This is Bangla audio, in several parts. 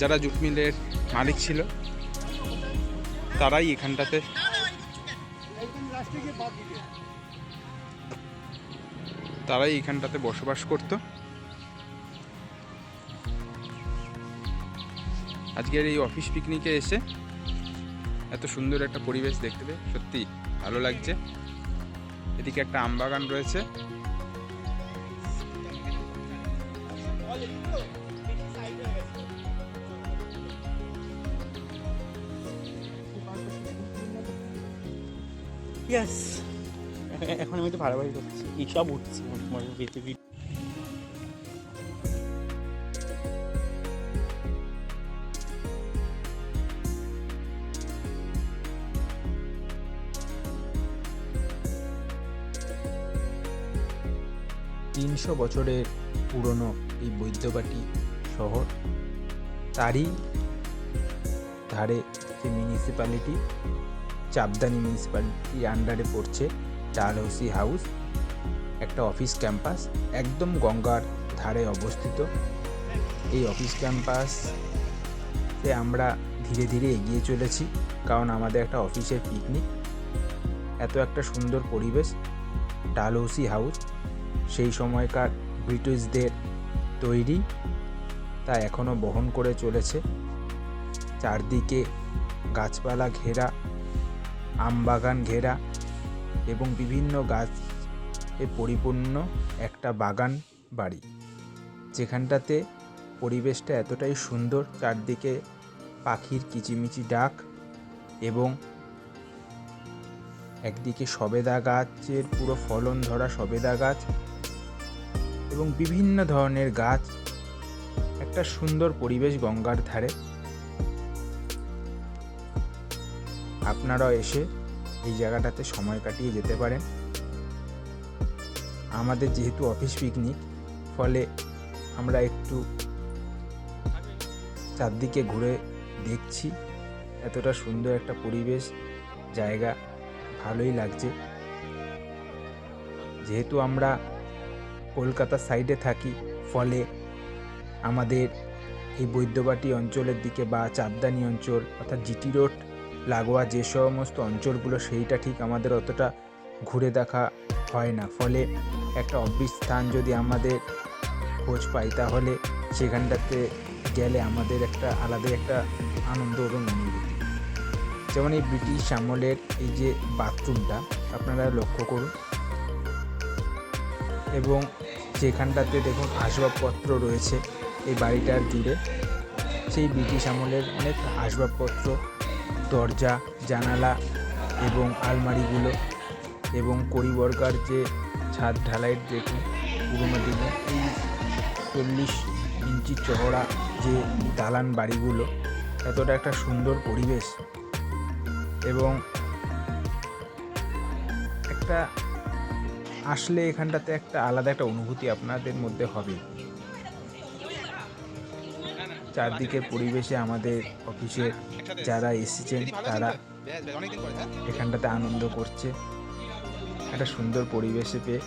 যারা জুট মিলের মালিক ছিল, তারাই এখানটাতে তারাই এখানটাতে বসবাস করত। আজকের এই অফিস পিকনিকে এসে এত সুন্দর একটা পরিবেশ দেখতে পেয়ে সত্যি ভালো লাগছে। এদিকে একটা আম বাগান রয়েছে। ইয়েস এখন আমি তো ভাড়াবাড়ি করছি। এইসব উঠছি পৃথিবী তিনশো বছরের পুরনো এই বৈদ্যবাটি শহর তারই ধারে যে মিউনিসিপ্যালিটি চাপদানি মিউনিসিপ্যালিটি আন্ডারে পড়ছে ডালহৌসি হাউস একটা অফিস ক্যাম্পাস একদম গঙ্গার ধারে অবস্থিত। এই অফিস ক্যাম্পাসে আমরা ধীরে ধীরে এগিয়ে চলেছি, কারণ আমাদের একটা অফিসের পিকনিক এত একটা সুন্দর পরিবেশ ডালহৌসি হাউস সেই সময়কার ব্রিটিশদের তৈরি, তা এখনও বহন করে চলেছে। চারদিকে গাছপালা ঘেরা আমবাগান ঘেরা এবং বিভিন্ন গাছে পরিপূর্ণ একটা বাগান বাড়ি। যেখানটাতে পরিবেশটা এতটাই সুন্দর, চারদিকে পাখির কিচিমিচি ডাক এবং একদিকে সবেদা গাছের পুরো ফলন ধরা সবেদা গাছ এবং বিভিন্ন ধরনের গাছ, একটা সুন্দর পরিবেশ গঙ্গার ধারে। আপনারাও এসে এই জায়গাটাতে সময় কাটিয়ে যেতে পারেন। আমাদের যেহেতু অফিস পিকনিক, ফলে আমরা একটু চারদিকে ঘুরে দেখছি। এতটা সুন্দর একটা পরিবেশ, জায়গা, ভালোই লাগছে। যেহেতু আমরা কলকাতার সাইডে থাকি, ফলে আমাদের এই বৈদ্যবাটি অঞ্চলের দিকে বা চাপদানি অঞ্চল অর্থাৎ জিটি রোড লাগোয়া যে সমস্ত অঞ্চলগুলো, সেইটা ঠিক আমাদের অতটা ঘুরে দেখা হয় না। ফলে একটা অফিস স্থান যদি আমাদের খোঁজ পাই, তাহলে সেখানটাতে গেলে আমাদের একটা আলাদা একটা আনন্দ এবং অনুভূতি। যেমন এই ব্রিটিশ আমলের এই যে বাথরুমটা, আপনারা লক্ষ্য করুন। এবং যেখানটাতে দেখুন আসবাবপত্র রয়েছে, এই বাড়িটার জুড়ে। সেই ব্রিটিশ আমলের অনেক আসবাবপত্র দরজা, জানালা এবং আলমারিগুলো এবং করিবর্গার যে ছাদ ঢালাইয়ের দেখুন পুরোনো দিনে এই চল্লিশ ইঞ্চি চওড়া যে দালান বাড়িগুলো, এতটা একটা সুন্দর পরিবেশ এবং একটা আসলে এখানটাতে একটা আলাদা একটা অনুভূতি আপনাদের মধ্যে হবে। চারদিকের পরিবেশে আমাদের অফিসের যারা এসেছেন, তারা এখানটাতে আনন্দ করছে। একটা সুন্দর পরিবেশে পেয়ে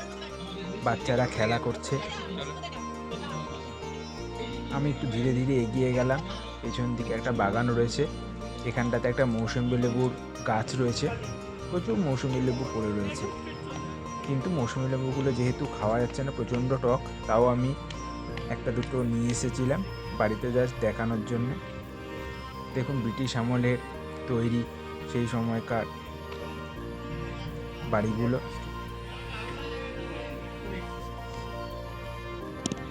বাচ্চারা খেলা করছে। আমি একটু ধীরে ধীরে এগিয়ে গেলাম। পেছন দিকে একটা বাগান রয়েছে। এখানটাতে একটা মৌসুমি লেবুর গাছ রয়েছে। প্রচুর মৌসুমি লেবু পড়ে রয়েছে। কিন্তু মৌসুমি লেবুগুলো যেহেতু খাওয়া যাচ্ছে না, প্রচণ্ড টক, তাও আমি একটা দুটো নিয়ে এসেছিলাম। বাড়িতে জাস্ট দেখানোর জন্য। দেখুন ব্রিটিশ আমলের তৈরি সেই সময়কার বাড়িগুলো।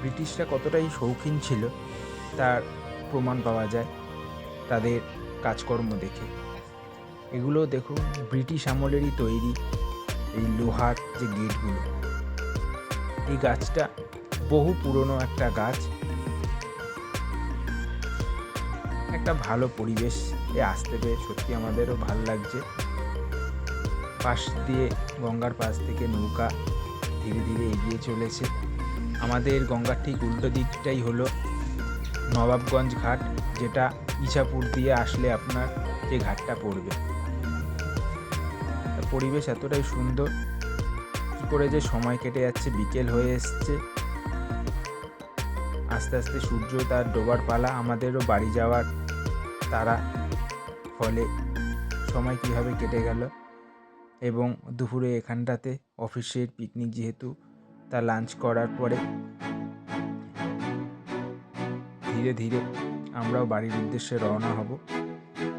ব্রিটিশরা কতটাই শৌখিন ছিল, তার প্রমাণ পাওয়া যায় তাদের কাজকর্ম দেখে। এগুলো দেখুন ব্রিটিশ আমলেরই তৈরি এই লোহার যে গেটগুলো। এই গাছটা বহু পুরনো একটা গাছ। একটা ভালো পরিবেশ এ আসতে পেরে সত্যি আমাদেরও ভালো লাগছে। পাশ দিয়ে, গঙ্গার পাশ থেকে নৌকা ধীরে ধীরে এগিয়ে চলেছে। আমাদের গঙ্গার ঠিক উল্টো দিকটাই হলো নবাবগঞ্জ ঘাট, যেটা ইছাপুর দিয়ে আসলে আপনার যে ঘাটটা পড়বে। পরিবেশ এতটাই সুন্দর, কী করে যে সময় কেটে যাচ্ছে, বিকেল হয়ে এসছে। আস্তে আস্তে সূর্য তার ডোবার পালা আমাদেরও বাড়ি যাওয়ার তারা ফলে সময় কীভাবে কেটে গেল এবং দুপুরে এখানটাতে অফিসের পিকনিক যেহেতু তা লাঞ্চ করার পরে ধীরে ধীরে আমরাও বাড়ির উদ্দেশ্যে রওনা হব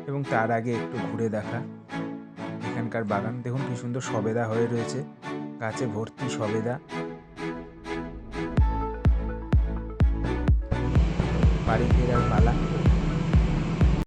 এবং তার আগে একটু ঘুরে দেখা। এখানকার বাগান দেখুন কি সুন্দর সবেদা হয়ে রয়েছে। গাছে ভর্তি সবেদা। বাড়ি ফেরার পালা